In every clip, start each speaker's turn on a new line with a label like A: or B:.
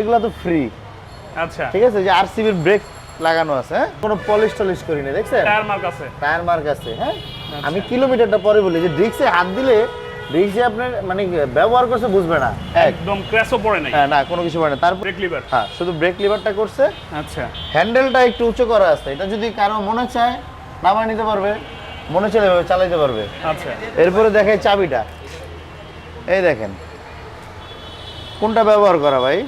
A: এগুলো তো ফ্রি
B: আচ্ছা।
A: ঠিক আছে? যে আরসিবির ব্রেক লাগানো আছে হ্যাঁ? কোনো পলিশ টলিশ করিনি দেখছেন?
B: টায়ার মার্ক আছে।
A: টায়ার মার্ক আছে হ্যাঁ?
B: আচ্ছা।
A: আমি কিলোমিটারটা পরে বলি যে ডিক্সে হাত দিলে ডিক্সে আপনার মানে ব্যবহার করছে বুঝবে না।
B: একদম ক্র্যাশও পড়ে নাই।
A: হ্যাঁ না কোনো কিছু পড়ে না। তারপর
B: ব্রেক লিভার
A: হ্যাঁ শুধু ব্রেক লিভারটা করছে।
B: আচ্ছা।
A: হ্যান্ডেলটা একটু উঁচু করা আছে। এটা যদি কারও মনে চায় নামায় নিতে পারবে মনে চলে যাবে চালাইতে পারবে।
B: আচ্ছা।
A: এরপরে দেখাই চাবিটা। এই দেখেন। কোনটা ব্যবহার করা ভাই?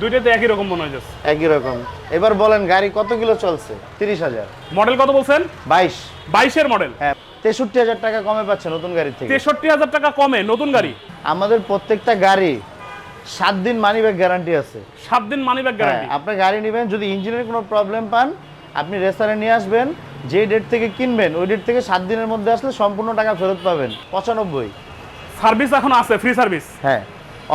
B: দুইটাতে একই রকম মনে হয়েছে
A: একই রকম। এবার বলেন গাড়ি কত কিলো চলছে? তিরিশ হাজার।
B: মডেল কত বলছেন?
A: বাইশ।
B: বাইশের মডেল
A: হ্যাঁ তেষট্টি হাজার টাকা কমে পাচ্ছে নতুন গাড়ি থেকে।
B: তেষট্টি হাজার টাকা কমে নতুন গাড়ি।
A: আমাদের প্রত্যেকটা গাড়ি সাত দিন মানি ব্যাগ গ্যারান্টি আছে।
B: সাত দিন মানি ব্যাগ গ্যারান্টি
A: আপনি গাড়ি নেবেন যদি ইঞ্জিনের কোনো প্রবলেম পান আপনি রেস্টারে নিয়ে আসবেন যে ডেট থেকে কিনবেন ওই ডেট থেকে সাত দিনের মধ্যে আসলে সম্পূর্ণ টাকা ফেরত পাবেন। পঁচানব্বই।
B: সার্ভিস এখন আছে ফ্রি সার্ভিস
A: হ্যাঁ।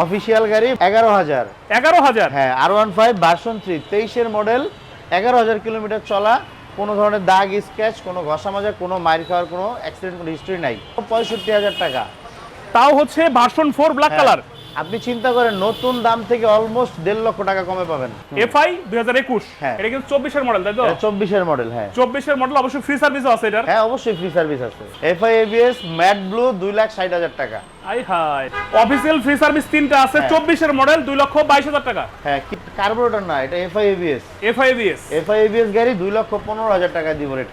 A: অফিসিয়াল গাড়ি এগারো হাজার।
B: এগারো হাজার?
A: হ্যাঁ আর ওয়ান ফাইভ ভার্সন থ্রি তেইশের মডেল এগারো হাজার কিলোমিটার চলা কোনো ধরনের দাগ স্ক্র্যাচ কোনো ঘষা মাজা কোনো মাইর খাওয়ার কোনো অ্যাক্সিডেন্ট কোনো হিস্ট্রি নাই। পঁয়ষট্টি হাজার টাকা।
B: তাও হচ্ছে ভার্সন ফোর ব্ল্যাক কালার
A: আপনি চিন্তা করেন নতুন দাম থেকে অলমোস্ট দেড় লক্ষ টাকা কমে পাবেন।
B: এফআই দুই হাজার একুশ
A: হ্যাঁ।
B: এটা কিন্তু চব্বিশের মডেল তাই তো?
A: চব্বিশের মডেল হ্যাঁ।
B: চব্বিশের মডেল অবশ্যই ফ্রি সার্ভিসও আছে এটার।
A: হ্যাঁ অবশ্যই ফ্রি সার্ভিস আছে। এফআই এবিএস ম্যাট ব্লু দুই লাখ ষাট হাজার টাকা।
B: আই হাই অফিসিয়াল ফ্রি সার্ভিস তিনটা আছে
A: হ্যাঁ।
B: চব্বিশের মডেল দুই লক্ষ বাইশ হাজার টাকা।
A: হ্যাঁ কার্বোরেটর না এটা FI ABS
B: FI ABS
A: FI ABS গাড়ি দুই লক্ষ পনেরো হাজার টাকা দিব রেট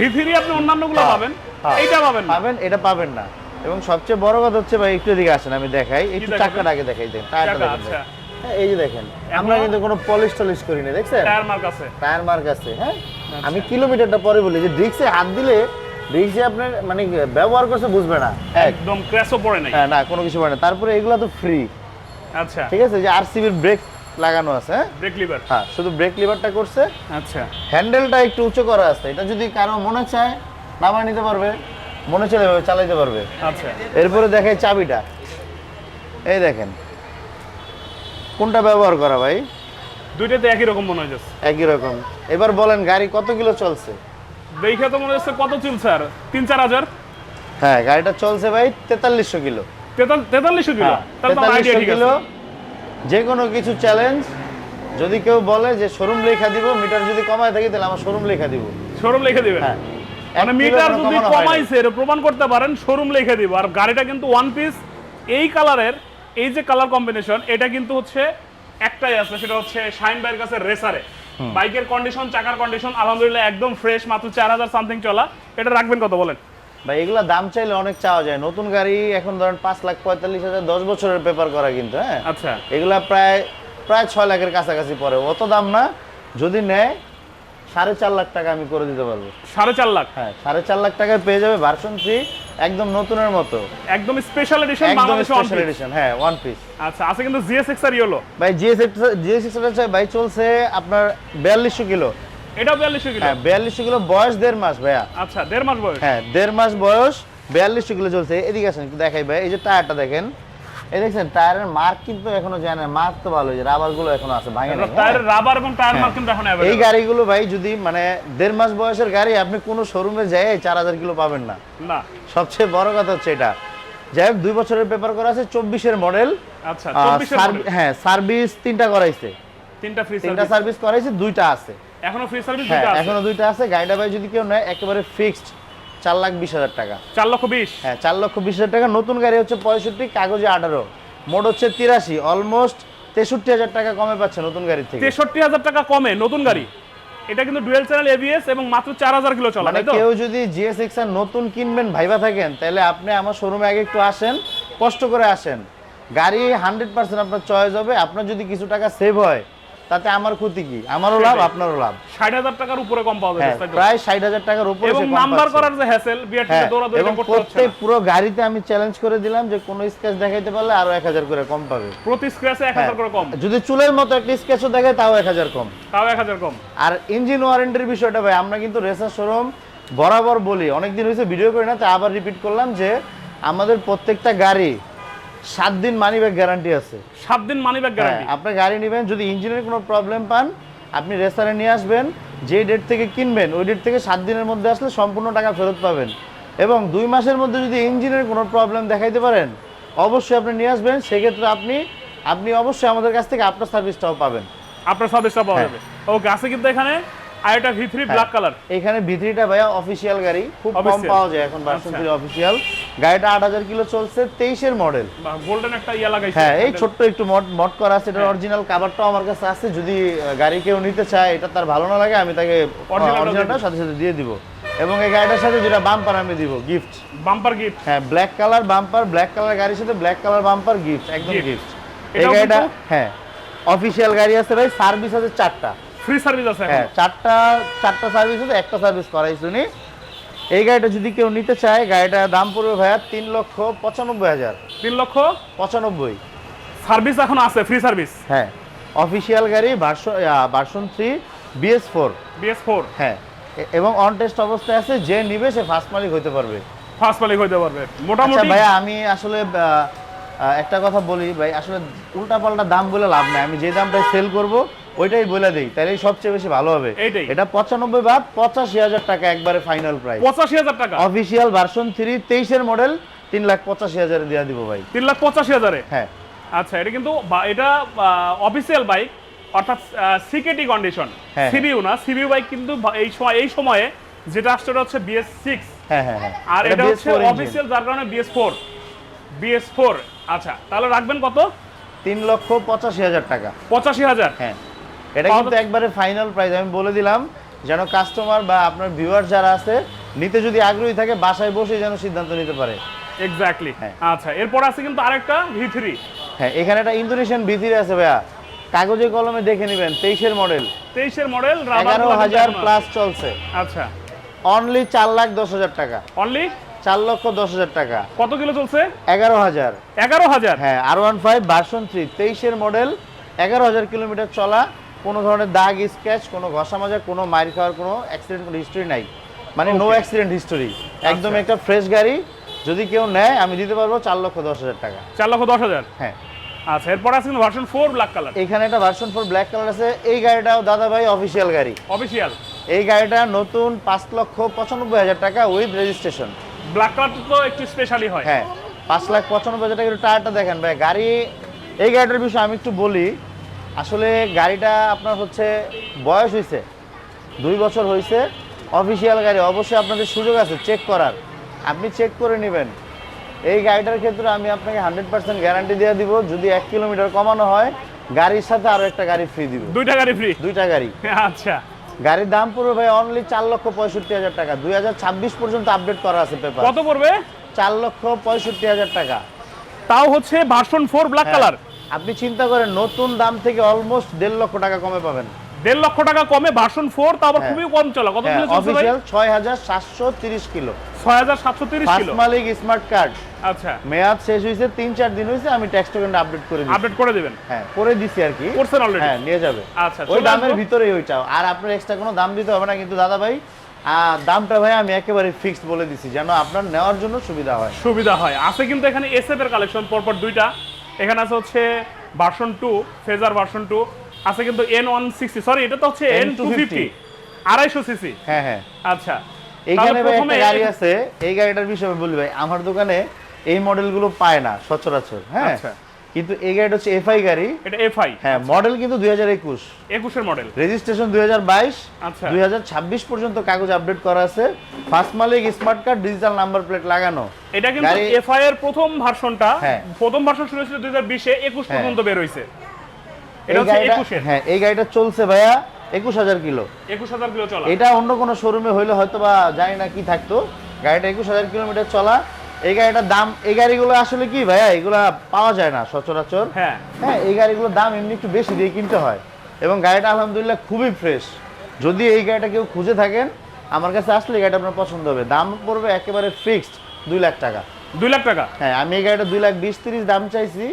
B: আপনি অন্যান্যগুলো
A: হ্যাঁ,
B: পাবেন।
A: হ্যাঁ।
B: এইটা পাবেন না।
A: পাবেন এটা পাবেন না। এবং সবচেয়ে বড় কথা হচ্ছে ভাই একটু এদিকে আসেন আমি দেখাই। একটু চাকাটা আগে দেখাই দেন টায়ারটা দেখেন
B: আচ্ছা।
A: হ্যাঁ, এই যে দেখেন আমরা কিন্তু কোনো পলিশ টলিশ করিনি দেখছেন?
B: টায়ার মার্ক আছে।
A: টায়ার মার্ক আছে হ্যাঁ?
B: আচ্ছা।
A: আমি কিলোমিটারটা পরে বলি যে ডিক্সে হাত দিলে ডিক্সে আপনার মানে ব্যবহার করছে বুঝবে না
B: একদম ক্র্যাশও পড়ে নাই।
A: হ্যাঁ না কোনো কিছু পড়ে না। তারপরে এগুলো তো ফ্রি
B: আচ্ছা।
A: ঠিক আছে? যে আরসিবির ব্রেক লাগানো আছে হ্যাঁ?
B: ব্রেক লিভার
A: হ্যাঁ শুধু ব্রেক লিভারটা করছে।
B: আচ্ছা।
A: হ্যান্ডেলটা একটু উঁচু করা আছে। এটা যদি কারও মনে চায় নামায় নিতে পারবে মনে চলে যাবে চালাইতে পারবে।
B: আচ্ছা।
A: এরপরে দেখাই চাবিটা। এই দেখেন। কোনটা ব্যবহার করা ভাই?
B: দুইটাতে একই রকম মনে হয়েছে
A: একই রকম। এবার বলেন গাড়ি কত কিলো চলছে?
B: দেখে তো মনে হচ্ছে কত চলছে আর? তিন চার হাজার?
A: হ্যাঁ গাড়িটা চলছে ভাই তেতাল্লিশশো কিলো।
B: তেতাল- তেতাল্লিশশো কিলো?
A: হ্যাঁ, তেতাল্লিশশো
B: ঠিক
A: কিলো
B: আছে
A: যে কোনো কিছু চ্যালেঞ্জ যদি কেউ বলে যে শোরুম লেখা দিব মিটার যদি কমায় থাকি তাহলে আমার শোরুম লেখা দিব।
B: শোরুম লিখে দিবেন?
A: হ্যাঁ।
B: মানে মিটার যদি। কমাইছে এটা প্রমাণ করতে পারেন শোরুম লিখে দিব। আর গাড়িটা কিন্তু ওয়ান পিস এই কালারের এই যে কালার কম্বিনেশন এটা কিন্তু হচ্ছে একটাই আছে সেটা হচ্ছে শাইন বাইয়ের কাছে রেসারে। বাইকের কন্ডিশন চাকার কন্ডিশন আলহামদুলিল্লাহ একদম ফ্রেশ মাত্র চার হাজার সামথিং চলা। এটা রাখবেন কত বলেন?
A: ভাই এগুলা দাম চাইলে অনেক চাওয়া যায়। নতুন গাড়ি এখন ধরেন পাঁচ লাখ পঁয়তাল্লিশ হাজার দশ বছরের পেপার করা কিন্তু হ্যাঁ?
B: আচ্ছা।
A: এগুলা প্রায় প্রায় ছয় লাখের কাছাকাছি পড়ে। অত দাম না যদি নেয় সাড়ে চার লাখ টাকা আমি করে দিতে পারব।
B: সাড়ে চার লাখ?
A: হ্যাঁ সাড়ে চার লাখ টাকায় পেয়ে যাবে ভার্সন থ্রি একদম নতুনের মতো।
B: একদম স্পেশাল এডিশন
A: একদম স্পেশাল এডিশন হ্যাঁ ওয়ান পিস
B: আচ্ছা আছে কিন্তু জিএস এক্স আর ইয়েলো
A: ভাই জিএস জিএস সিক্স ভাই চলছে আপনার বিয়াল্লিশশো কিলো।
B: এটাও বিয়াল্লিশশো কিলো?
A: হ্যাঁ বিয়াল্লিশশো কিলো বয়স দেড় মাস ভাইয়া।
B: আচ্ছা দেড় মাস বয়স?
A: হ্যাঁ দেড় মাস বয়স বিয়াল্লিশশো কিলো চলছে। এদিকে আসেন একটু দেখাই ভাই এই যে টায়ারটা দেখেন। এই দেখছেন টায়ারের মার্ক কিন্তু এখনও যায় না মার্ক তো ভালো যে রাবারগুলো এখনও আছে ভাঙে নাই হ্যাঁ?
B: টায়ারের রাবার এবং টায়ার মার্ক কিন্তু এখন
A: এই গাড়িগুলো ভাই যদি মানে দেড় মাস বয়সের গাড়ি আপনি কোনো শোরুমে যায় চার হাজার কিলো পাবেন না।
B: না।
A: সবচেয়ে বড় কথা হচ্ছে এটা। যাই হোক দুই বছরের পেপার করা আছে চব্বিশের মডেল
B: আচ্ছা।
A: হ্যাঁ সার্ভিস তিনটা করাইছে।
B: তিনটা ফ্রি
A: তিনটা
B: সার্ভিস
A: করাইছে দুইটা আছে।
B: এখনও ফ্রি সার্ভিস দুটো আছে।
A: এখনও দুইটা আছে। গাড়িটা ভাই যদি কেউ নেয় একেবারে ফিক্সড চার লাখ বিশ হাজার টাকা।
B: চার লক্ষ বিশ?
A: হ্যাঁ চার লক্ষ বিশ হাজার টাকা। নতুন গাড়ি হচ্ছে পঁয়ষট্টি কাগজে আঠারো। মোট হচ্ছে তিরাশি। অলমোস্ট তেষট্টি হাজার টাকা কমে পাচ্ছে নতুন গাড়ি থেকে।
B: তেষট্টি হাজার টাকা কমে নতুন গাড়ি। এটা কিন্তু ডুয়েল চ্যানেল এবিএস এবং মাত্র চার হাজার কিলো চলা
A: মানে কেউ যদি জিএস এক্স নতুন কিনবেন ভাইবা থাকেন তাহলে আপনি আমার শোরুমে আগে একটু আসেন কষ্ট করে আসেন। গাড়ি হান্ড্রেড পার্সেন্ট আপনার চয়েস হবে। আপনার যদি কিছু টাকা সেভ হয় তাতে আমার ক্ষতি কি? আমারও লাভ আপনারও লাভ।
B: ষাট হাজার টাকার উপরে কম পাওয়া
A: হ্যাঁ
B: তাই তো?
A: প্রায় ষাট হাজার টাকার উপরে
B: এবং নাম্বার করার যে হ্যাসেল বিআরটিতে
A: হ্যাঁ,
B: দৌড়াদৌড়ি
A: এবং
B: করতে হচ্ছে
A: প্রত্যেক পুরো গাড়িতে আমি চ্যালেঞ্জ করে দিলাম যে কোনো স্কেচ দেখাইতে পারলে আরও এক হাজার করে কম পাবে।
B: প্রতি স্ক্র্যাচে এক
A: হ্যাঁ,
B: হাজার করে কম।
A: যদি চুলের মতো একটা স্কেচও দেখায় তাও এক হাজার কম।
B: তাও এক হাজার কম।
A: আর ইঞ্জিন ওয়ারেন্টির বিষয়টা ভাই আমরা কিন্তু রেসার শোরুম বরাবর বলি। অনেকদিন হয়েছে ভিডিও করি না তাই আবার রিপিট করলাম যে আমাদের প্রত্যেকটা গাড়ি সাত দিন মানি ব্যাগ গ্যারান্টি আছে।
B: সাত দিন মানি ব্যাগ গ্যারান্টি
A: আপনি গাড়ি নেবেন যদি ইঞ্জিনের কোনো প্রবলেম পান আপনি রেস্তারে নিয়ে আসবেন যে ডেট থেকে কিনবেন ওই ডেট থেকে সাত দিনের মধ্যে আসলে সম্পূর্ণ টাকা ফেরত পাবেন। এবং দুই মাসের মধ্যে যদি ইঞ্জিনের কোনো প্রবলেম দেখাইতে পারেন অবশ্যই আপনি নিয়ে আসবেন। সেক্ষেত্রে আপনি আপনি অবশ্যই আমাদের কাছ থেকে আপনার সার্ভিসটাও পাবেন।
B: আপনার সার্ভিসটা পাওয়া
A: হ্যাঁ।
B: যাবে। ওকে আছে কিন্তু এখানে আরেকটা ভি থ্রি ব্ল্যাক কালার
A: এখানে ভিতরিটা ভাইয়া অফিসিয়াল গাড়ি। খুব কম পাওয়া যায় এখন ভার্সন। থ্রি অফিসিয়াল গাড়িটা আট হাজার কিলো চলছে তেইশের মডেল
B: গোল্ডেন একটা ইয়া লাগাইছে।
A: হ্যাঁ এই ছোট্ট একটু মড করা আছে এটার অরিজিনাল কাভারটাও আমার কাছে আছে যদি গাড়ি কেউ নিতে চায় এটা তার ভালো না লাগে আমি তাকে অরিজিনালটা সাথে সাথে দিয়ে দিব। এবং এই গাড়িটার সাথে যেটা বাম্পার আমি দিব গিফট
B: বাম্পার গিফট
A: হ্যাঁ black colour bumper black colour গাড়ির সাথে ব্ল্যাক কালার বাম্পার গিফট একদম গিফট এই গাড়িটা হ্যাঁ অফিসিয়াল গাড়ি আছে ভাই সার্ভিস আছে চারটা।
B: ফ্রি সার্ভিস আছে
A: হ্যাঁ চারটা চারটা সার্ভিস আছে একটা সার্ভিস করাই শুনি এই গাড়িটা যদি কেউ নিতে চায় গাড়িটার দাম পড়বে ভাইয়া তিন লক্ষ পঁচানব্বই হাজার।
B: তিন লক্ষ?
A: পঁচানব্বই।
B: সার্ভিস এখন আছে ফ্রি সার্ভিস
A: হ্যাঁ অফিসিয়াল গাড়ি version version three BS four
B: BS four
A: হ্যাঁ এবং অন টেস্ট অবস্থায় আছে যে নিবে সে ফার্স্ট মালিক হতে পারবে।
B: ফার্স্ট মালিক হইতে পারবে।
A: আচ্ছা
B: মোটামুটি
A: ভাইয়া আমি আসলে একটা কথা বলি ভাই আসলে উল্টাপাল্টা দাম বলে লাভ নাই। আমি যে দামটা সেল করব ওইটাই বলে দিই তাহলে সবচেয়ে বেশি ভালো হবে। এটা পঁচানব্বই বাদ পঁচাশি হাজার টাকা একবারে ফাইনাল প্রাইস
B: পঁচাশি হাজার টাকা।
A: অফিসিয়াল ভার্সন থ্রি তেইশের মডেল তিন লাখ পঁচাশি হাজারে দিয়ে দিব ভাই।
B: তিন লাখ পঁচাশি হাজারে?
A: হ্যাঁ।
B: আচ্ছা এটা কিন্তু এটা অফিসিয়াল বাইক অর্থাৎ সিকেটি কন্ডিশন
A: হ্যাঁ।
B: সিবিউ না সিবিউ বাইক কিন্তু এই সময় এই সময়ে যেটা আসছে ওটা হচ্ছে বিএস সিক্স
A: হ্যাঁ হ্যাঁ হ্যাঁ।
B: আর এটা হচ্ছে। অফিসিয়াল যার কারণে বিএস ফোর বিএস ফোর আচ্ছা তাহলে রাখবেন কত?
A: তিন লক্ষ পঁচাশি হাজার টাকা।
B: পঁচাশি হাজার?
A: হ্যাঁ। এটা কিন্তু একবারে ফাইনাল প্রাইস আমি বলে দিলাম যেন কাস্টমার বা আপনার ভিউয়ার যারা আছে নিতে যদি আগ্রহী থাকে বাসায় বসে যেন সিদ্ধান্ত নিতে পারে।
B: এক্স্যাক্টলি। আচ্ছা এরপর আছে কিন্তু আরেকটা ভি থ্রি
A: হ্যাঁ এখানে একটা ইন্দোনেশিয়ান ভিতরে আছে ভাইয়া। কাগজে কলমে দেখে নেবেন তেইশের মডেল
B: তেইশের মডেল
A: এগারো হাজার প্লাস চলছে।
B: আচ্ছা।
A: অনলি চার লাখ দশ হাজার টাকা।
B: অনলি
A: চার লক্ষ দশ হাজার টাকা।
B: কত কিলো চলছে?
A: এগারো হাজার।
B: এগারো হাজার?
A: হ্যাঁ আর ওয়ান ফাইভ ভার্সন থ্রি তেইশের মডেল এগারো হাজার কিলোমিটার চলা কোনো ধরনের দাগ স্ক্র্যাচ কোনো ঘষা মাজা কোনো মাইর খাওয়ার কোনো অ্যাক্সিডেন্ট কোনো হিস্টোরি নাই। মানে নো অ্যাক্সিডেন্ট হিস্টোরি একদম একটা ফ্রেশ গাড়ি যদি কেউ নেয় আমি দিতে পারব চার লক্ষ দশ হাজার টাকা।
B: চার লক্ষ দশ হাজার?
A: হ্যাঁ।
B: আচ্ছা এরপর আছে কিন্তু ভার্সন ফোর ব্ল্যাক কালার
A: এখানে একটা ভার্সন ফোর ব্ল্যাক কালার আছে। এই গাড়িটাও দাদা ভাই অফিসিয়াল গাড়ি।
B: অফিসিয়াল
A: এই গাড়িটা নতুন পাঁচ লক্ষ পঁচানব্বই হাজার টাকা উইথ রেজিস্ট্রেশন
B: ব্ল্যাক কালার তো একটু স্পেশালি হয়।
A: হ্যাঁ পাঁচ লাখ পঁচানব্বই হাজার টাকা। একটু টায়ারটা দেখেন ভাই গাড়ি এই গাড়িটার বিষয়ে আমি একটু বলি আসলে গাড়িটা আপনার হচ্ছে বয়স হয়েছে দুই বছর হয়েছে অফিসিয়াল গাড়ি অবশ্যই আপনাদের সুযোগ আছে চেক করার। আপনি চেক করে নেবেন। এই গাড়িটার ক্ষেত্রে আমি আপনাকে হান্ড্রেড পার্সেন্ট গ্যারান্টি দিয়ে দিব যদি এক কিলোমিটার কমানো হয় গাড়ির সাথে আরও একটা গাড়ি ফ্রি দিব।
B: দুইটা গাড়ি ফ্রি
A: দুইটা গাড়ি।
B: আচ্ছা।
A: গাড়ির দাম পড়বে ভাই অনলি চার লক্ষ পঁয়ষট্টি হাজার টাকা। দুই হাজার ছাব্বিশ পর্যন্ত আপডেট করা আছে পেপার
B: কত পড়বে?
A: চার লক্ষ পঁয়ষট্টি হাজার টাকা।
B: তাও হচ্ছে ভার্সন ফোর ব্ল্যাক। কালার
A: আপনি চিন্তা করেন নতুন দাম থেকে অলমোস্ট দেড় লক্ষ টাকা কমে পাবেন।
B: দেড় লক্ষ টাকা কমে ভার্সন ফোর তা আবার
A: হ্যাঁ।
B: খুবই কম চলা। কত
A: অফিসিয়াল ছয় হাজার সাতশো তিরিশ কিলো।
B: ছয় হাজার সাতশো তিরিশ কিলো।
A: মালিক স্মার্ট কার্ড
B: আচ্ছা।
A: মেয়াদ শেষ হয়েছে তিন চার দিন হয়েছে আমি ট্যাক্স টোকেনটা আপডেট করে
B: আপডেট করে দিবেন?
A: হ্যাঁ করে দিছি আর কি।
B: করছেন অলরেডি
A: হ্যাঁ নিয়ে যাবে।
B: আচ্ছা
A: ওই দামের ভিতরেই ওইটা। আর আপনার এক্সট্রা কোনো দাম দিতে হবে না কিন্তু দাদা ভাই দামটা ভাই আমি একেবারে ফিক্সড বলে দিছি যেন আপনার নেওয়ার জন্য সুবিধা হয়।
B: সুবিধা হয়। আছে কিন্তু এখানে এসএফ এর কালেকশন পরপর দুইটা। এখানে আছে হচ্ছে version two phaser version two আছে কিন্তু এন ওয়ান সিক্সটি সরি এটা তো হচ্ছে এন টু ফিফটি আড়াইশো সিসি
A: হ্যাঁ হ্যাঁ।
B: আচ্ছা
A: এইখানে ভাই একটা গাড়ি আছে এই গাড়িটার বিষয়ে বলি ভাই আমার দোকানে এই মডেলগুলো পায় না সচরাচর হ্যাঁ?
B: আচ্ছা।
A: কিন্তু এই গাড়িটা হচ্ছে এফআই গাড়ি।
B: এটা এফআই।
A: হ্যাঁ মডেল কিন্তু দুই হাজার একুশ।
B: একুশের মডেল
A: রেজিস্ট্রেশন দুই হাজার বাইশ
B: আচ্ছা।
A: দুই হাজার ছাব্বিশ পর্যন্ত কাগজ আপডেট করা আছে। ফার্স্ট মালিক smart card digital number plate লাগানো।
B: এটা কিন্তু এফআই এর প্রথম ভার্সনটা।
A: হ্যাঁ।
B: প্রথম ভার্সন শুরু হয়েছিল দুই হাজার বিশে একুশ
A: হ্যাঁ।
B: পর্যন্ত বের হয়েছে। এটা হচ্ছে
A: গাড়িটা
B: একুশের।
A: হ্যাঁ এই গাড়িটা চলছে ভাইয়া একুশ হাজার কিলো।
B: একুশ হাজার কিলো চলা।
A: এটা অন্য কোনো শোরুমে হইলে হয়তো বা জানি না কি থাকতো। গাড়িটা একুশ হাজার কিলোমিটার চলা। এই গাড়িটার দাম এই গাড়িগুলো আসলে কি ভাইয়া? এগুলা পাওয়া যায় না সচরাচর।
B: হ্যাঁ।
A: হ্যাঁ এই গাড়িগুলোর দাম এমনি একটু বেশি দিয়ে কিনতে হয়। এবং গাড়িটা আলহামদুলিল্লাহ খুবই ফ্রেশ। যদি এই গাড়িটা কেউ খুঁজে থাকেন আমার কাছে আসলে এই গাড়িটা আপনার পছন্দ হবে। দাম পড়বে একেবারে ফিক্সড দুই লাখ টাকা।
B: দুই লাখ টাকা?
A: হ্যাঁ আমি এই গাড়িটা দুই লাখ বিশ তিরিশ দাম চাইছি।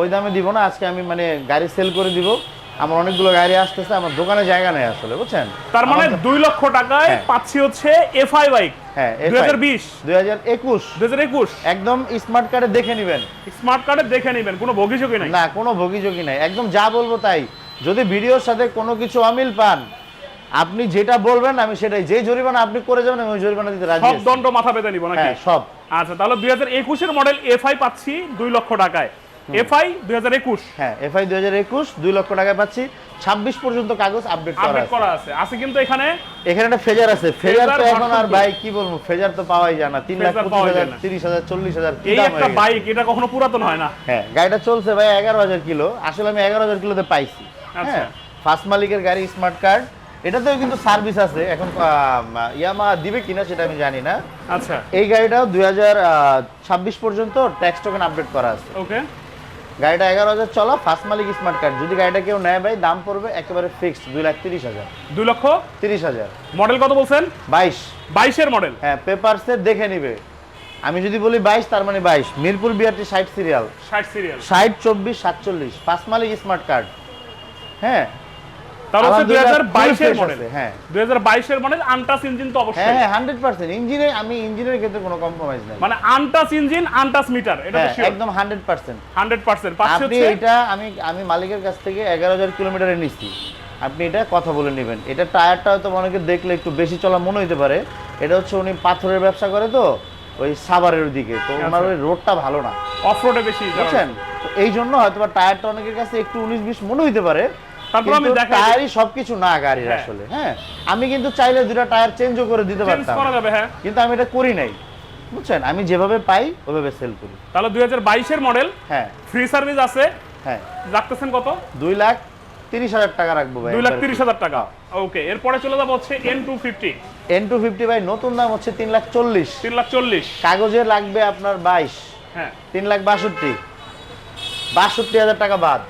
A: ওই দামে দিব না আজকে আমি মানে গাড়ি সেল করে দিব। আমার অনেকগুলো গাড়ি আসতেছে আমার দোকানে জায়গা নেই আসলে বুঝছেন?
B: তার মানে দুই লক্ষ টাকায়
A: হ্যাঁ।
B: পাচ্ছি হচ্ছে এফআই বাইক।
A: হ্যাঁ
B: দুই হাজার বিশ।
A: দুই হাজার একুশ।
B: দুই হাজার একুশ।
A: একদম স্মার্ট কার্ডে দেখে নেবেন।
B: স্মার্ট কার্ডে দেখে নেবেন কোনো নাই।
A: না কোনো ভোগীযোগী নাই। একদম যা বলব তাই। যদি ভিডিওর সাথে কোনো কিছু অমিল পান আপনি যেটা বলবেন আমি সেটাই। যে জরিমানা আপনি করে যাবেন আমি ওই জরিমানা দিতে রাজি
B: সব দণ্ড মাথা পেতে নিব নাকি?
A: হ্যাঁ সব।
B: আচ্ছা তাহলে দুই হাজার একুশের মডেল এফআই পাচ্ছি দুই লক্ষ টাকায়। এফআই দুই হাজার একুশ।
A: হ্যাঁ এফআই দুই হাজার একুশ দুই লক্ষ টাকায় পাচ্ছি। ছাব্বিশ পর্যন্ত কাগজ আপডেট করা
B: আপডেট করা আছে। আছে কিন্তু এখানে
A: এখানে একটা ফেজার আছে। ফেজার তো এখন আর ভাই কি বলব? ফেজার তো পাওয়াই যায় না। তিন লাখ পঁচিশ হাজার তিরিশ হাজার চল্লিশ হাজার
B: এই একটা বাইক এটা কখনো পুরাতন হয় না।
A: হ্যাঁ গাড়িটা চলছে ভাই এগারো হাজার কিলো। আসলে আমি এগারো হাজার কিলোতে পাইছি।
B: আচ্ছা।
A: হ্যাঁ ফার্স্ট মালিকের গাড়ি স্মার্ট কার্ড এটাতেও কিন্তু সার্ভিস আছে। এখন ইয়ামা দিবে কিনা সেটা আমি জানি না।
B: আচ্ছা।
A: এই গাড়িটাও দুই হাজার ছাব্বিশ পর্যন্ত ট্যাক্স টোকেন আপডেট করা আছে।
B: ওকে
A: গাড়িটা এগারো হাজার চলা ফার্স্ট মালিক স্মার্ট কার্ড যদি গাড়িটা কেউ নেয় ভাই দাম পড়বে একেবারে ফিক্সড দুই লাখ তিরিশ হাজার।
B: দুই লক্ষ
A: তিরিশ হাজার।
B: মডেল কত বলছেন?
A: বাইশ।
B: বাইশের মডেল।
A: হ্যাঁ পেপারসে দেখে নিবে। আমি যদি বলি বাইশ তার মানে বাইশ। মিরপুর বিআরটি ষাট সিরিয়াল
B: ষাট সিরিয়াল
A: ষাট চব্বিশ সাতচল্লিশ। ফার্স্ট মালিক স্মার্ট কার্ড হ্যাঁ
B: তাহলে হচ্ছে দুই হাজার
A: আলহামদুলিল্লাহ,
B: বাইশের
A: full
B: মডেল।
A: হ্যাঁ।
B: দুই হাজার বাইশের মডেল আনটাস ইঞ্জিন তো
A: হ্যাঁ
B: অবশ্যই।
A: হ্যাঁ হান্ড্রেড পার্সেন্ট ইঞ্জিনে আমি ইঞ্জিনের ক্ষেত্রে কোনো কম্প্রোমাইজ নাই।
B: মানে আনটাস ইঞ্জিন আনটাস মিটার এটা তো
A: হ্যাঁ একদম হান্ড্রেড পার্সেন্ট
B: হান্ড্রেড পার্সেন্ট পাচ্ছি
A: আপনি এটা আমি আমি মালিকের কাছ থেকে এগারো হাজার কিলোমিটারে নিচ্ছি আপনি এটা কথা বলে নেবেন। এটা টায়ারটা হয়তো অনেকে দেখলে একটু বেশি চলা মনে হইতে পারে। এটা হচ্ছে উনি পাথরের ব্যবসা করে তো ওই সাভারের দিকে তো ওনার ওই রোডটা ভালো না।
B: অফ রোডে বেশি
A: বুঝছেন? এই জন্য হয়তো টায়ারটা অনেকের কাছে একটু উনিশ বিশ মনে হইতে পারে।
B: তারপর আমি দেখাই
A: টায়ারই সবকিছু না গাড়ির
B: হ্যাঁ।
A: আসলে হ্যাঁ। আমি কিন্তু চাইলে দুটা টায়ার চেঞ্জও করে দিতে
B: চেঞ্জ
A: পারতাম।
B: করা যাবে হ্যাঁ।
A: কিন্তু আমি এটা করি নাই। বুঝছেন? আমি যেভাবে পাই ওভাবে সেল করি।
B: তাহলে দুই হাজার বাইশের মডেল
A: হ্যাঁ।
B: ফ্রি সার্ভিস আছে।
A: হ্যাঁ।
B: রাখতেছেন কত?
A: দুই লাখ তিরিশ হাজার টাকা রাখব ভাই
B: লাখ তিরিশ হাজার টাকা। ওকে এরপরে চলে যাব হচ্ছে N two fifty
A: N two fifty ভাই নতুন দাম হচ্ছে লাখ চল্লিশ।
B: তিন লাখ চল্লিশ।
A: কাগজে লাগবে আপনার বাইশ।
B: হ্যাঁ।
A: তিন লাখ বাষট্টি। বাষট্টি হাজার টাকা বাদ।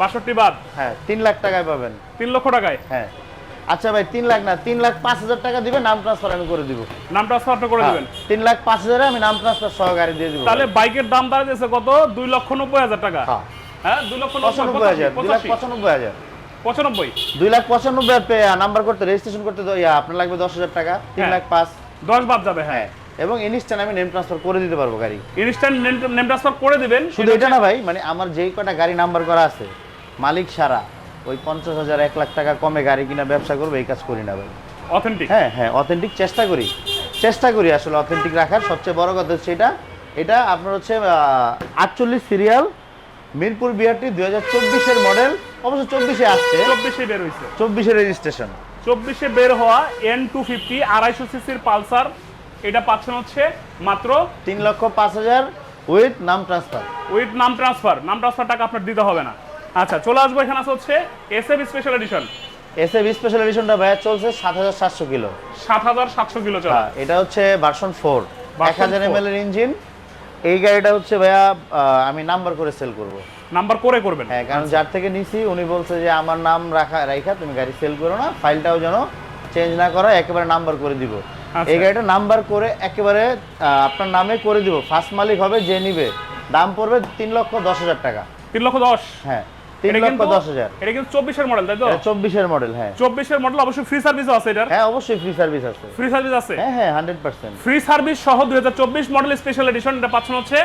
B: বাষট্টি বাদ।
A: হ্যাঁ তিন লাখ টাকায় পাবেন।
B: তিন লক্ষ টাকায়?
A: হ্যাঁ। আচ্ছা ভাই তিন লাখ না তিন লাখ পাঁচ হাজার টাকা দিবে নাম ট্রান্সফার আমি করে দিব।
B: নাম ট্রান্সফার আপনি করে দিবেন?
A: হ্যাঁ, তিন লাখ পাঁচ হাজারে আমি নাম ট্রান্সফার সহ গাড়ি দিয়ে দিব।
B: তাহলে বাইকের দাম দাঁড়াতেছে কত? দুই লক্ষ নব্বই হাজার টাকা।
A: হ্যাঁ।
B: হ্যাঁ দুই লক্ষ
A: পঁচানব্বই হাজার দুই লাখ পঁচানব্বই হাজার।
B: পঁচানব্বই?
A: দুই লাখ পঁচানব্বই নাম্বার করতে রেজিস্ট্রেশন করতে তো আপনার লাগবে দশ হাজার টাকা তিন
B: হ্যাঁ।
A: লাখ পাঁচ।
B: দশ বাদ যাবে হ্যাঁ।
A: হ্যাঁ এবং ইনস্ট্যান্ট আমি নেম ট্রান্সফার করে দিতে পারব গাড়ি।
B: ইনস্ট্যান্ট নেম ট্রান্সফার করে দিবেন
A: শুধু এটা না ভাই মানে আমার যেই কটা গাড়ি নাম্বার করা আছে মালিক সারা ওই পঞ্চাশ হাজার এক লাখ টাকা কমে গাড়ি কিনা ব্যবসা করব এই কাজ করি না ভাই।
B: অথেন্টিক
A: হ্যাঁ হ্যাঁ অথেন্টিক চেষ্টা করি। চেষ্টা করি আসলে অথেন্টিক রাখার। সবচেয়ে বড় কথা হচ্ছে এটা। এটা আপনার হচ্ছে আটচল্লিশ সিরিয়াল মিরপুর বিআরটি দুই হাজার চব্বিশের মডেল অবশ্য চব্বিশে আসছে।
B: চব্বিশে বের হয়েছে
A: চব্বিশের রেজিস্ট্রেশন
B: চব্বিশে বের হওয়া এন টু ফিফটি আড়াইশো সিসির পালসার এটা পাচ্ছেন হচ্ছে মাত্র
A: তিন লক্ষ পাঁচ হাজার উইথ নাম ট্রান্সফার
B: উইথ নাম ট্রান্সফার নাম ট্রান্সফার টাকা আপনার দিতে হবে না। আচ্ছা চলে আসব এখানে আছে হচ্ছে S F special edition
A: S F special এডিশনটা ভাইয়া চলছে সাত হাজার সাতশো কিলো।
B: সাত হাজার সাতশো কিলো চলা।
A: হ্যাঁ এটা হচ্ছে ভার্সন ফোর এক হাজার
B: 4
A: এম এর ইঞ্জিন এই গাড়িটা হচ্ছে ভাইয়া আমি নাম্বার করে সেল করব।
B: নাম্বার করে করবেন।
A: হ্যাঁ কারণ যার থেকে নিছি উনি বলছে যে আমার নাম রাখা রাইখা তুমি গাড়ি সেল করো না ফাইলটাও যেন চেঞ্জ না করা একেবারে নাম্বার করে দিব।
B: আচ্ছা।
A: এই গাড়িটা নাম্বার করে একেবারে আপনার নামে করে দিব। ফার্স্ট মালিক হবে যে নিবে। দাম পড়বে তিন লক্ষ দশ হাজার টাকা।
B: তিন লক্ষ দশ।
A: হ্যাঁ। তিন
B: এটা
A: লক্ষ দশ হাজার।
B: এটা কিন্তু চব্বিশের মডেল তাই তো?
A: এটা চব্বিশের মডেল হ্যাঁ।
B: চব্বিশের মডেল অবশ্যই ফ্রি সার্ভিসও আছে এটার।
A: হ্যাঁ অবশ্যই ফ্রি সার্ভিস আছে।
B: ফ্রি সার্ভিস আছে?
A: হ্যাঁ হ্যাঁ হান্ড্রেড পার্সেন্ট
B: ফ্রি সার্ভিস সহ দুই হাজার চব্বিশ মডেল স্পেশাল এডিশন এটা পাচ্ছেন হচ্ছে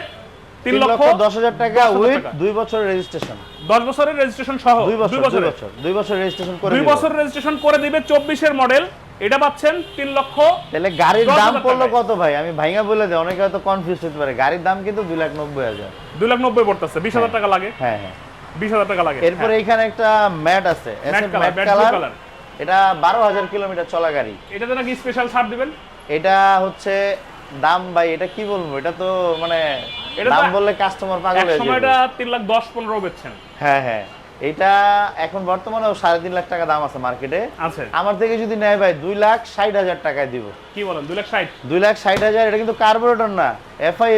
B: তিন লক্ষ
A: লক্ষ দশ হাজার টাকা উইথ দুই বছরের রেজিস্ট্রেশন
B: দশ বছরের রেজিস্ট্রেশন সহ
A: দুই বছর দুই বছর দুই বছর রেজিস্ট্রেশন করে
B: দুই বছর রেজিস্ট্রেশন করে দিবে চব্বিশের মডেল এটা পাচ্ছেন তিন লক্ষ
A: তাহলে গাড়ির দাম পড়ল কত ভাই? আমি ভাইঙ্গা বলে দেয় অনেকে হয়তো কনফিউজ হতে পারে। গাড়ির দাম কিন্তু দুই লাখ নব্বই হাজার।
B: দুই লাখ নব্বই পড়তেছে বিশ হাজার টাকা লাগে।
A: হ্যাঁ হ্যাঁ।
B: বিশ হাজার টাকা লাগে।
A: এরপরে এখানে একটা ম্যাট আছে। ম্যাট কালার এটা বারো হাজার কিলোমিটার চলা গাড়ি।
B: হ্যাঁ। এটাতে নাকি স্পেশাল ছাড় দিবেন?
A: এটা হচ্ছে দাম ভাই এটা কি বলব? এটা তো মানে দাম বললে কাস্টমার পাগল হয়ে যাবে।
B: লাখ বেচছেন।
A: হ্যাঁ হ্যাঁ। এটা এখন বর্তমানে সাড়ে তিন লাখ টাকা দাম আছে মার্কেটে আমার থেকে যদি নেয় ভাই দুই লাখ ষাট হাজার টাকায় দিব।
B: কি বলেন দুই লাখ ষাট?
A: দুই লাখ ষাট হাজার এটা কিন্তু কার্বোরেটর না এফআই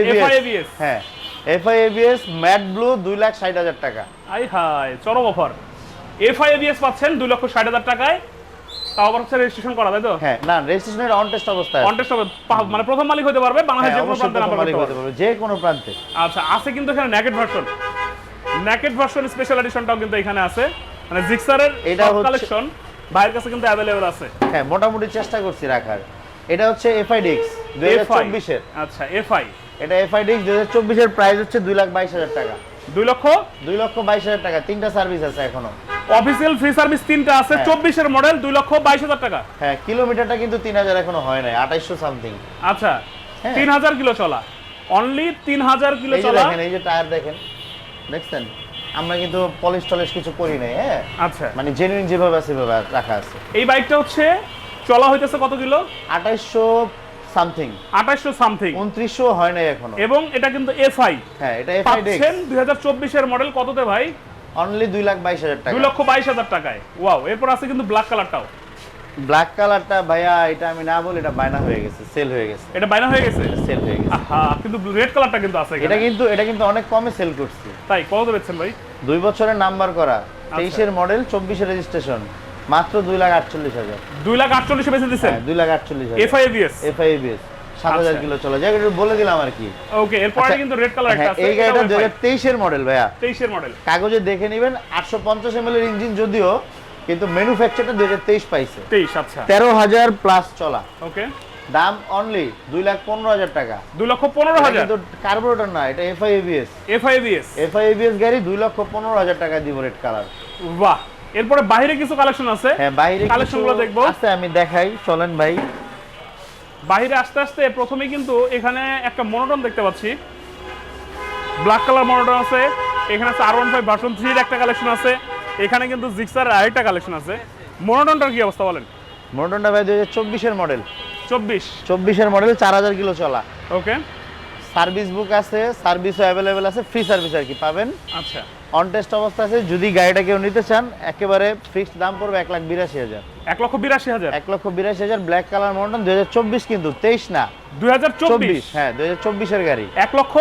A: হ্যাঁ। এফআই এবিএস ম্যাট ব্লু দুই লাখ ষাট হাজার টাকা।
B: আই হাই চরম অফার। এফআইএবিএস পাচ্ছেন দুই লক্ষ ষাট হাজার টাকায়। তাও আবার হচ্ছে রেজিস্ট্রেশন করা তাই তো?
A: হ্যাঁ না রেজিস্ট্রেশনের অন টেস্ট অবস্থায়
B: হবে পা- মানে প্রথম মালিক হতে পারবে বাংলাদেশ
A: হ্যাঁ,
B: যে কোনো প্রান্তে
A: প্রথম
B: নাম্বার
A: মালিক
B: করতে
A: হতে
B: পারবে।
A: পারবে, যে কোনো প্রান্তে।
B: আচ্ছা আছে কিন্তু এখানে naked version naked version special এডিশনটাও কিন্তু এখানে আছে। মানে জিক্সারের
A: এটা
B: কালেকশন ভাইয়ের কাছে কিন্তু অ্যাভেলেবল আছে।
A: হ্যাঁ মোটামুটি চেষ্টা করছি রাখার। এটা হচ্ছে এফআই ডিক্স দুই হাজার
B: এফআই
A: চব্বিশের।
B: আচ্ছা এফআই
A: এটা এফআই ডিক্স দুই হাজার চব্বিশের প্রাইস হচ্ছে দুই লাখ বাইশ হাজার টাকা।
B: দুই লক্ষ?
A: দুই লক্ষ বাইশ হাজার টাকা তিনটা সার্ভিস আছে এখনও।
B: অফিসিয়াল ফ্রি সার্ভিস তিনটা আছে
A: হ্যাঁ।
B: চব্বিশের মডেল দুই লক্ষ বাইশ হাজার টাকা।
A: হ্যাঁ কিলোমিটারটা কিন্তু তিন হাজার এখনও হয় নাই আঠাইশশো সামথিং
B: আচ্ছা
A: হ্যাঁ।
B: তিন হাজার কিলো চলা। অনলি তিন হাজার কিলো চলা।
A: দেখেন এই যে টায়ার দেখেন দেখছেন? আমরা কিন্তু পলিশ টলিশ কিছু করি নাই হ্যাঁ?
B: আচ্ছা।
A: মানে জেনুইন যেভাবে আছে সেভাবে রাখা আছে।
B: এই বাইকটা হচ্ছে চলা হইতেছে কত কিলো?
A: আঠাইশশো সামথিং
B: আঠাশশো সামথিং
A: উনত্রিশশো হয় নাই এখনও।
B: এবং এটা কিন্তু এফআই।
A: হ্যাঁ এটা এফআই
B: পাচ্ছেন দুই হাজার চব্বিশের মডেল কততে ভাই?
A: অনলি দুই লাখ বাইশ হাজার টাকা।
B: দুই লক্ষ বাইশ হাজার টাকায়। ওয়াও এরপর আছে কিন্তু ব্ল্যাক কালারটাও
A: ব্ল্যাক কালারটা ভাইয়া এটা আমি না বলি এটা বায়না হয়ে গেছে সেল হয়ে গেছে।
B: এটা বাইনা হয়ে গেছে?
A: সেল হয়ে গেছে।
B: আহা কিন্তু রেড কালারটা কিন্তু আছে
A: এটা কিন্তু এটা কিন্তু অনেক কমে সেল করছি।
B: তাই কত বেচছেন ভাই?
A: দুই বছরের নাম্বার করা।
B: আচ্ছা।
A: তেইশের মডেল চব্বিশের রেজিস্ট্রেশন মাত্র দুই লাখ আটচল্লিশ হাজার।
B: দুই লাখ আটচল্লিশে বেচে দিচ্ছেন?
A: হ্যাঁ দুই লাখ আটচল্লিশ হাজার।
B: এফআই এবিএস
A: এফআইবিএস সাত হাজার
B: আচ্ছা।
A: কিলো চলে একটু বলে দিলাম আর কি।
B: ওকে এরপরে
A: আচ্ছা,
B: কিন্তু রেড কালার একটা
A: হ্যাঁ,
B: আছে।
A: এই গাড়িটা দুই হাজার তেইশের মডেল ভাইয়া।
B: তেইশের মডেল
A: কাগজে দেখে নেবেন আটশো পঞ্চাশ এম এর ইঞ্জিন যদিও কিন্তু ম্যানুফ্যাকচারটা দুই হাজার তেইশ পাইছে।
B: তেইশ আচ্ছা।
A: তেরো হাজার প্লাস চলা।
B: ওকে
A: দাম অনলি দুই লাখ পনেরো হাজার টাকা।
B: দুই লক্ষ পনেরো হাজার?
A: কিন্তু কার্বোরেটর না এটা এফআইবিএস
B: এফআই এবিএস
A: এফআইবিএস গাড়ি দুই লক্ষ পনেরো হাজার টাকা দিব রেড কালার
B: বাহ। এরপরে বাইরে কিছু কালেকশন আছে।
A: হ্যাঁ বাইরে
B: Collection গুলো দেখব।
A: আছে আমি দেখাই চলেন ভাই।
B: বাইরে আস্তে আস্তে প্রথমেই কিন্তু এখানে একটা মনোটন দেখতে পাচ্ছি। ব্ল্যাক কালার মনোটন আছে এখানে আছে আর ওয়ান ফাইভ ভার্সন থ্রির একটা কালেকশন আছে এখানে কিন্তু জিক্সার আরেকটা কালেকশন আছে। মনোটনটার কি অবস্থা বলেন?
A: মোটরটা ভাই দুই হাজার চব্বিশের মডেল
B: চব্বিশ।
A: চব্বিশের মডেল চার হাজার কিলো চলা।
B: ওকে
A: সার্ভিস বুক আছে সার্ভিসও অ্যাভেলেবেল আছে ফ্রি সার্ভিস আর কি পাবেন?
B: আচ্ছা।
A: অন টেস্ট অবস্থা আছে যদি গাড়িটা কেউ নিতে চান একেবারে ফিক্সড দাম পড়বে এক লাখ বিরাশি হাজার।
B: এক লক্ষ বিরাশি হাজার?
A: এক লক্ষ বিরাশি হাজার ব্ল্যাক কালার মডেল দুই হাজার চব্বিশ কিন্তু তেইশ না।
B: দুই হাজার চব্বিশ?
A: হ্যাঁ দুই হাজার চব্বিশের গাড়ি।
B: এক লক্ষ?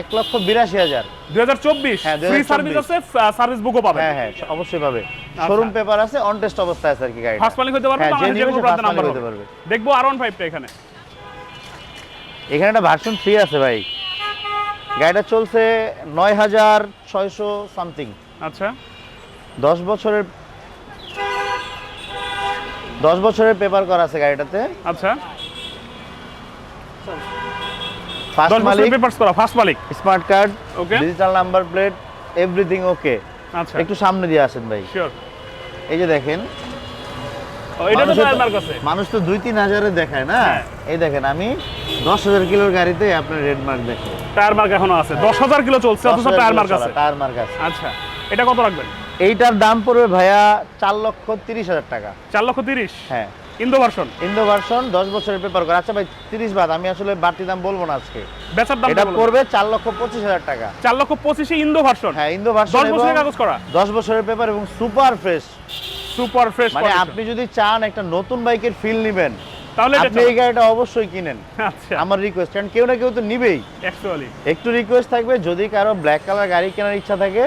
A: এক লক্ষ বিরাশি হাজার।
B: দুই হাজার চব্বিশ?
A: হ্যাঁ,
B: ফ্রি সার্ভিস আছে সার্ভিস বুকও পাবেন।
A: হ্যাঁ হ্যাঁ অবশ্যই পাবে। শোরুম পেপার আছে অন টেস্ট অবস্থায় আছে আর কি গাড়িটা।
B: ফার্স্ট মালিক হতে পারবে
A: হ্যাঁ, যে
B: কোনো নাম্বার
A: হতে পারবে।
B: দেখব আর ওয়ান ফাইভটা এখানে।
A: এখানে একটা ভার্সন থ্রি আছে ভাই। গাড়িটা চলছে নয় হাজার ছয়শো সামথিং।
B: আচ্ছা।
A: দশ বছরের দশ বছরের পেপার করা আছে গাড়িটাতে।
B: আচ্ছা।
A: ফার্স্ট মালিক।
B: পেপারস করা ফার্স্ট মালিক।
A: Smart card
B: Okay.
A: Digital number plate everything okay
B: আচ্ছা।
A: একটু সামনে দিয়ে আসেন ভাই।
B: শিওর
A: এই যে দেখেন। মানুষ তো দুই তিন হাজারে দেখায় না?
B: হ্যাঁ।
A: এই দেখেন আমি দশ হাজার কিলোর গাড়িতে আপনার রেড মার্ক দেখেন
B: টায়ার মার্ক এখনও আছে। দশ হাজার কিলো চলছে অথচ টায়ার মার্ক আছে।
A: টায়ার মার্ক আছে।
B: আচ্ছা এটা কত রাখবেন?
A: এইটার দাম পড়বে ভাইয়া চার লক্ষ তিরিশ হাজার টাকা।
B: চার লক্ষ তিরিশ?
A: হ্যাঁ।
B: Indo version?
A: ইন্দো ভার্সন দশ বছরের পেপার করে। আচ্ছা ভাই তিরিশ বাদ আমি আসলে বাড়তি দাম বলব না আজকে।
B: বেচার দাম
A: এটা পড়বে চার লক্ষ পঁচিশ হাজার টাকা।
B: চার লক্ষ পঁচিশে ইন্দো ভার্সন?
A: হ্যাঁ ইন্দো ভার্সন
B: দশ বছরের কাগজ করা?
A: দশ বছরের পেপার এবং সুপার ফ্রেশ।
B: সুপার ফ্রেশ
A: মানে আপনি যদি চান একটা নতুন বাইকের ফিল নেবেন
B: তাহলে
A: আপনি এই গাড়িটা অবশ্যই কিনেন।
B: আচ্ছা।
A: আমার রিকোয়েস্ট কারণ কেউ না কেউ তো নিবেই।
B: অ্যাকচুয়ালি
A: একটু রিকোয়েস্ট থাকবে যদি কারও ব্ল্যাক কালার গাড়ি কেনার ইচ্ছা থাকে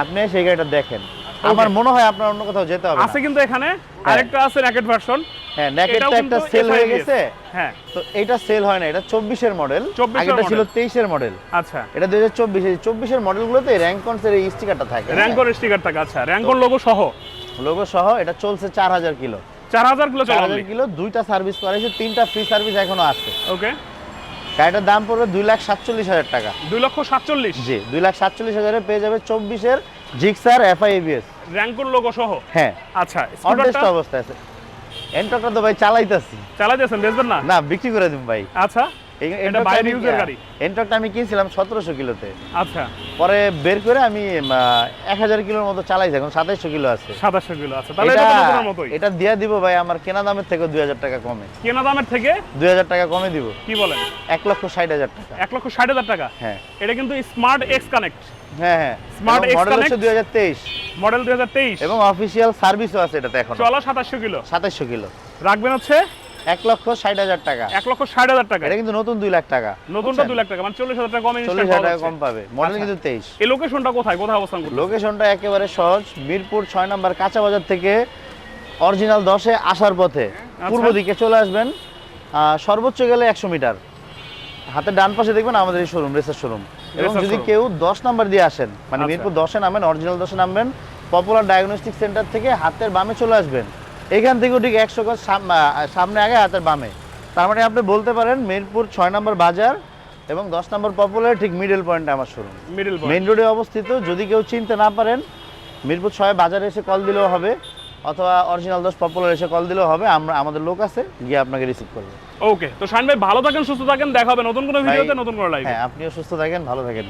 A: আপনি সেই গাড়িটা দেখেন। আমার মনে হয় আপনার অন্য কোথাও যেতে হবে
B: আছে কিন্তু এখানে। আরেকটা আছে র্যাকেট ভার্সন
A: হ্যাঁ
B: এটাও
A: ন্যাকেটটা একটা সেল হয়ে গেছে।
B: হ্যাঁ।
A: তো এটা সেল হয় না এটা চব্বিশের মডেল
B: 24 এর
A: আগেটা ছিল
B: model।
A: তেইশের মডেল
B: আচ্ছা।
A: এটা দুই হাজার চব্বিশ চব্বিশের মডেলগুলোতে র্যাঙ্কনসের এই স্টিকারটা থাকে।
B: র্যাঙ্কর স্টিকার থাকে আচ্ছা র্যাঙ্কর লোগো সহ।
A: লোগো সহ এটা চলছে চার হাজার কিলো।
B: চার হাজার কিলো
A: চার
B: চলা
A: হাজার কিলো দুইটা সার্ভিস করাইছে তিনটা ফ্রি সার্ভিস এখনও আছে।
B: ওকে
A: গাড়িটার দাম পড়বে দুই লাখ সাতচল্লিশ হাজার টাকা।
B: দুই লক্ষ সাতচল্লিশ।
A: জি দুই লাখ সাতচল্লিশ হাজারে পেয়ে যাবে চব্বিশের জিক্সার এফআইএবিএস
B: র্যাঙ্কুর লোগো সহ?
A: হ্যাঁ।
B: আচ্ছা
A: অন
B: স্কুটারটা
A: অবস্থায় আছে। এন্টকটা তো ভাই চালাইতাছি।
B: চালাইতেছেন বেচবেন না?
A: না বিক্রি করে দিব ভাই।
B: আচ্ছা। এটা বাইরে ইউজের গাড়ি?
A: এন্টকটা আমি কিনছিলাম সতেরোশো কিলোতে।
B: আচ্ছা।
A: পরে বের করে আমি এক হাজার কিলোর মতো চালাইছি এখন সাতাইশশো কিলো আছে।
B: সাতাশশো কিলো আছে। তাহলে এটা
A: দিয়ে দিব ভাই আমার কেনা দামের থেকে দুই হাজার টাকা কমে।
B: কেনা দামের থেকে?
A: দুই হাজার টাকা কমে দিব।
B: কি বলেন?
A: এক লক্ষ ষাট হাজার টাকা।
B: এক লক্ষ ষাট হাজার টাকা?
A: হ্যাঁ।
B: এটা কিন্তু স্মার্ট এক্স কানেক্ট
A: হ্যাঁ হ্যাঁ।
B: X
A: মডেল হচ্ছে দুই হাজার তেইশ।
B: মডেল দুই হাজার তেইশ।
A: এবং অফিসিয়াল সার্ভিসও আছে এটাতে এখন।
B: চলা সাতাশশো কিলো।
A: সাতাইশশো কিলো।
B: রাখবেন হচ্ছে
A: এক লক্ষ ষাট হাজার টাকা।
B: এক লক্ষ ষাট হাজার টাকা।
A: এটা কিন্তু নতুন দুই লাখ টাকা।
B: নতুনটা দুই লাখ টাকা মানে চল্লিশ হাজার টাকা কম
A: চল্লিশ হাজার টাকা কম পাবে। মডেল
B: আচ্ছা।
A: কিন্তু তেইশ।
B: এই লোকেশনটা কোথায়? কোথায় অবস্থান করবে
A: লোকেশনটা একেবারে সহজ। মিরপুর ছয় নম্বর কাঁচা বাজার থেকে অরিজিনাল দশে আসার পথে।
B: আচ্ছা।
A: পূর্ব দিকে চলে আসবেন। সর্বোচ্চ গেলে একশো মিটার। হাতে ডান পাশে দেখবেন আমাদের এই শোরুম রেসের শোরুম এবং যদি কেউ দশ নাম্বার দিয়ে আসেন মানে
B: আচ্ছা।
A: মিরপুর দশে নামেন অরিজিনাল দশে নামবেন পপুলার ডায়াগনস্টিক সেন্টার থেকে হাতের বামে চলে আসবেন। এখান থেকেও ঠিক একশো গজ সামনে আগে হাতের বামে। তার মানে আপনি বলতে পারেন মিরপুর ছয় নম্বর বাজার এবং দশ নম্বর পপুলার ঠিক মিডল পয়েন্টে আমার শোরুম
B: মিডল
A: মেইন রোডে অবস্থিত যদি কেউ চিনতে না পারেন মিরপুর ছয় বাজারে এসে কল দিলেও হবে অথবা অরিজিনাল দশ পপুলার এসে কল দিলেও হবে আমরা আমাদের লোক আছে গিয়ে আপনাকে রিসিভ করবে।
B: ওকে তো শাইন ভাই ভালো থাকেন সুস্থ থাকেন দেখা হবে নতুন কোনো ভিডিওতে নতুন কোনো লাইভে
A: হ্যাঁ আপনিও সুস্থ থাকেন ভালো থাকেন।